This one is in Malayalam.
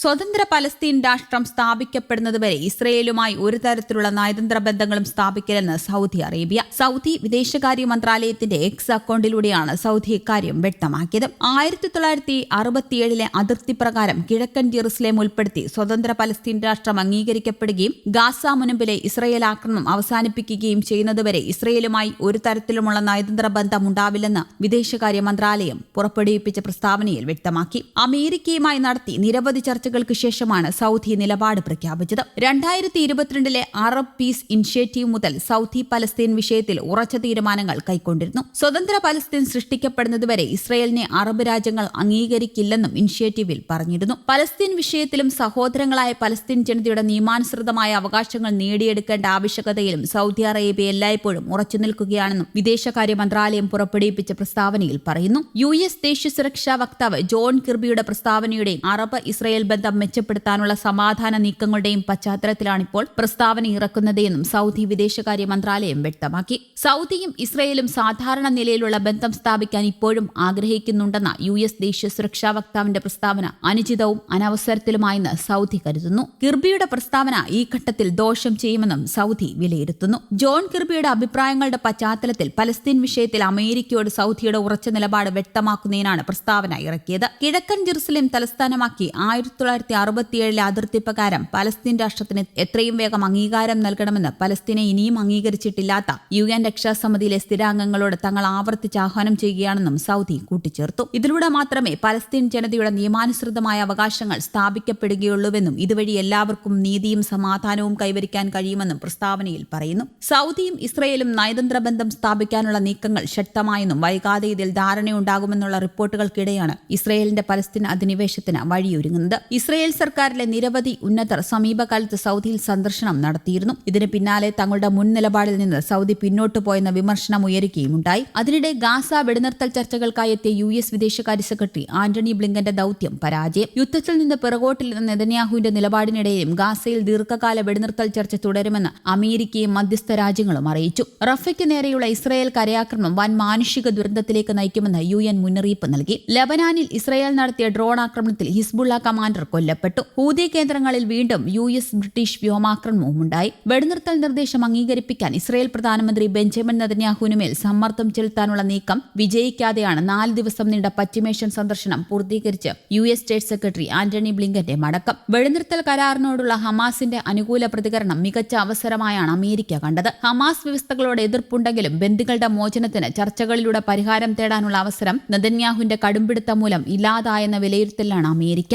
സ്വതന്ത്ര പലസ്തീൻ രാഷ്ട്രം സ്ഥാപിക്കപ്പെടുന്നതുവരെ ഇസ്രയേലുമായി ഒരു തരത്തിലുള്ള നയതന്ത്ര ബന്ധങ്ങളും സ്ഥാപിക്കില്ലെന്ന് സൗദി അറേബ്യ സൗദി വിദേശകാര്യ മന്ത്രാലയത്തിന്റെ എക്സ് അക്കൗണ്ടിലൂടെയാണ് സൗദി ഇക്കാര്യം വ്യക്തമാക്കിയത്. ആയിരത്തി തൊള്ളായിരത്തി അറുപത്തിയേഴിലെ അതിർത്തി പ്രകാരം കിഴക്കൻ ജെറുസലേം ഉൾപ്പെടുത്തി സ്വതന്ത്ര പലസ്തീൻ രാഷ്ട്രം അംഗീകരിക്കപ്പെടുകയും ഗാസ മുനമ്പിലെ ഇസ്രയേൽ ആക്രമണം അവസാനിപ്പിക്കുകയും ചെയ്യുന്നതുവരെ ഇസ്രയേലുമായി ഒരു തരത്തിലുമുള്ള നയതന്ത്ര ബന്ധം ഉണ്ടാവില്ലെന്ന് വിദേശകാര്യ മന്ത്രാലയം പുറപ്പെടുവിപ്പിച്ച പ്രസ്താവനയിൽ വ്യക്തമാക്കി. അമേരിക്കയുമായി നടത്തി നിരവധി ചർച്ചകൾക്ക് ശേഷമാണ് സൗദി നിലപാട് പ്രഖ്യാപിച്ചത്. രണ്ടായിരത്തി ഇരുപത്തിരണ്ടിലെ അറബ് പീസ് ഇനിഷ്യേറ്റീവ് മുതൽ സൗദി പലസ്തീൻ വിഷയത്തിൽ ഉറച്ച തീരുമാനങ്ങൾ കൈക്കൊണ്ടിരുന്നു. സ്വതന്ത്ര പലസ്തീൻ സൃഷ്ടിക്കപ്പെടുന്നതുവരെ ഇസ്രയേലിനെ അറബ് രാജ്യങ്ങൾ അംഗീകരിക്കില്ലെന്നും ഇനിഷ്യേറ്റീവിൽ പറഞ്ഞിരുന്നു. പലസ്തീൻ വിഷയത്തിലും സഹോദരങ്ങളായ പലസ്തീൻ ജനതയുടെ നിയമാനുസൃതമായ അവകാശങ്ങൾ നേടിയെടുക്കേണ്ട ആവശ്യകതയിലും സൗദി അറേബ്യ എല്ലായ്പ്പോഴും ഉറച്ചു നിൽക്കുകയാണെന്നും വിദേശകാര്യ മന്ത്രാലയം പുറപ്പെടുവിപ്പിച്ച പ്രസ്താവനയിൽ പറയുന്നു. യു എസ് ദേശീയ സുരക്ഷാ വക്താവ് ജോൺ കിർബിയുടെ പ്രസ്താവനയുടെയും അറബ് ഇസ്രയേൽ ബന്ധം മെച്ചപ്പെടുത്താനുള്ള സമാധാന നീക്കങ്ങളുടെയും പശ്ചാത്തലത്തിലാണിപ്പോൾ പ്രസ്താവന ഇറക്കുന്നതെന്നും സൗദി വിദേശകാര്യ മന്ത്രാലയം വ്യക്തമാക്കി. സൗദിയും ഇസ്രയേലും സാധാരണ നിലയിലുള്ള ബന്ധം സ്ഥാപിക്കാൻ ഇപ്പോഴും ആഗ്രഹിക്കുന്നുണ്ടെന്ന യു എസ് ദേശീയ സുരക്ഷാ വക്താവിന്റെ പ്രസ്താവന അനുചിതവും അനവസരത്തിലുമായെന്ന് സൗദി കരുതുന്നു. കിർബിയുടെ പ്രസ്താവന ഈ ഘട്ടത്തിൽ ദോഷം ചെയ്യുമെന്നും സൗദി വിലയിരുത്തുന്നു. ജോൺ കിർബിയുടെ അഭിപ്രായങ്ങളുടെ പശ്ചാത്തലത്തിൽ പലസ്തീൻ വിഷയത്തിൽ അമേരിക്കയോട് സൗദിയുടെ ഉറച്ച നിലപാട് വ്യക്തമാക്കുന്നതിനാണ് പ്രസ്താവന ഇറക്കിയത്. കിഴക്കൻ ജെറുസലേം തലസ്ഥാനമാക്കി ആയിരത്തി തൊള്ളായിരത്തി അറുപത്തിയേഴിലെ അതിർത്തി പ്രകാരം പലസ്തീൻ രാഷ്ട്രത്തിന് എത്രയും വേഗം അംഗീകാരം നൽകണമെന്ന് പലസ്തീനെ ഇനിയും അംഗീകരിച്ചിട്ടില്ലാത്ത യു എൻ രക്ഷാസമിതിയിലെ സ്ഥിരാംഗങ്ങളോട് തങ്ങൾ ആവർത്തിച്ച് ആഹ്വാനം ചെയ്യുകയാണെന്നും സൗദി കൂട്ടിച്ചേർത്തു. ഇതിലൂടെ മാത്രമേ പലസ്തീൻ ജനതയുടെ നിയമാനുസൃതമായ അവകാശങ്ങൾ സ്ഥാപിക്കപ്പെടുകയുള്ളൂവെന്നും ഇതുവഴി എല്ലാവർക്കും നീതിയും സമാധാനവും കൈവരിക്കാൻ കഴിയുമെന്നും പ്രസ്താവനയിൽ പറയുന്നു. സൗദിയും ഇസ്രയേലും നയതന്ത്ര ബന്ധം സ്ഥാപിക്കാനുള്ള നീക്കങ്ങൾ ശക്തമായെന്നും വൈകാതെ ഇതിൽ ധാരണയുണ്ടാകുമെന്നുള്ള റിപ്പോർട്ടുകൾക്കിടെയാണ് ഇസ്രയേലിന്റെ പലസ്തീൻ അധിനിവേശത്തിന് വഴിയൊരുങ്ങുന്നത്. ഇസ്രയേൽ സർക്കാരിലെ നിരവധി ഉന്നതർ സമീപകാലത്ത് സൗദിയിൽ സന്ദർശനം നടത്തിയിരുന്നു. ഇതിന് പിന്നാലെ തങ്ങളുടെ മുൻ നിലപാടിൽ നിന്ന് സൗദി പിന്നോട്ടു പോയെന്ന വിമർശനം ഉയരുകയുമുണ്ടായി. അതിനിടെ ഗാസ വെടിനിർത്തൽ ചർച്ചകൾക്കായി എത്തിയ യു എസ് വിദേശകാര്യ സെക്രട്ടറി ആന്റണി ബ്ലിങ്കന്റെ ദൌത്യം പരാജയം. യുദ്ധത്തിൽ നിന്ന് പിറകോട്ടില്ലെന്ന നെതന്യാഹുവിന്റെ നിലപാടിനിടയിലും ഗാസയിൽ ദീർഘകാല വെടിനിർത്തൽ ചർച്ച തുടരുമെന്ന് അമേരിക്കയും മധ്യസ്ഥ രാജ്യങ്ങളും അറിയിച്ചു. റഫയ്ക്ക് നേരെയുള്ള ഇസ്രയേൽ കരയാക്രമണം വൻ മാനുഷിക ദുരന്തത്തിലേക്ക് നയിക്കുമെന്ന് യു എൻ മുന്നറിയിപ്പ് നൽകി. ലബനാനിൽ ഇസ്രയേൽ നടത്തിയ ഡ്രോൺ ആക്രമണത്തിൽ ഹിസ്ബുള്ള കമാൻഡർ കൊല്ലപ്പെട്ടു. ഹൂതി കേന്ദ്രങ്ങളിൽ വീണ്ടും യു എസ് ബ്രിട്ടീഷ് വ്യോമാക്രമണവും ഉണ്ടായി വെടിനിർത്തൽ നിർദ്ദേശം അംഗീകരിപ്പിക്കാൻ ഇസ്രയേൽ പ്രധാനമന്ത്രി ബെഞ്ചമിൻ നദന്യാഹുവിനുമേൽ സമ്മർദ്ദം ചെലുത്താനുള്ള നീക്കം വിജയിക്കാതെയാണ് നാല് ദിവസം നീണ്ട പശ്ചിമേഷ്യൻ സന്ദർശനം പൂർത്തീകരിച്ച് U S state secretary Antony ബ്ലിങ്കന്റെ മടക്കം. വെടിനിർത്തൽ കരാറിനോടുള്ള ഹമാസിന്റെ അനുകൂല പ്രതികരണം മികച്ച അവസരമായാണ് അമേരിക്ക കണ്ടത്. ഹമാസ് വ്യവസ്ഥകളോട് എതിർപ്പുണ്ടെങ്കിലും ബന്ദികളുടെ മോചനത്തിന് ചർച്ചകളിലൂടെ പരിഹാരം തേടാനുള്ള അവസരം നദന്യാഹുവിന്റെ കടുംപിടുത്തം മൂലം ഇല്ലാതായെന്ന വിലയിരുത്തലാണ് America.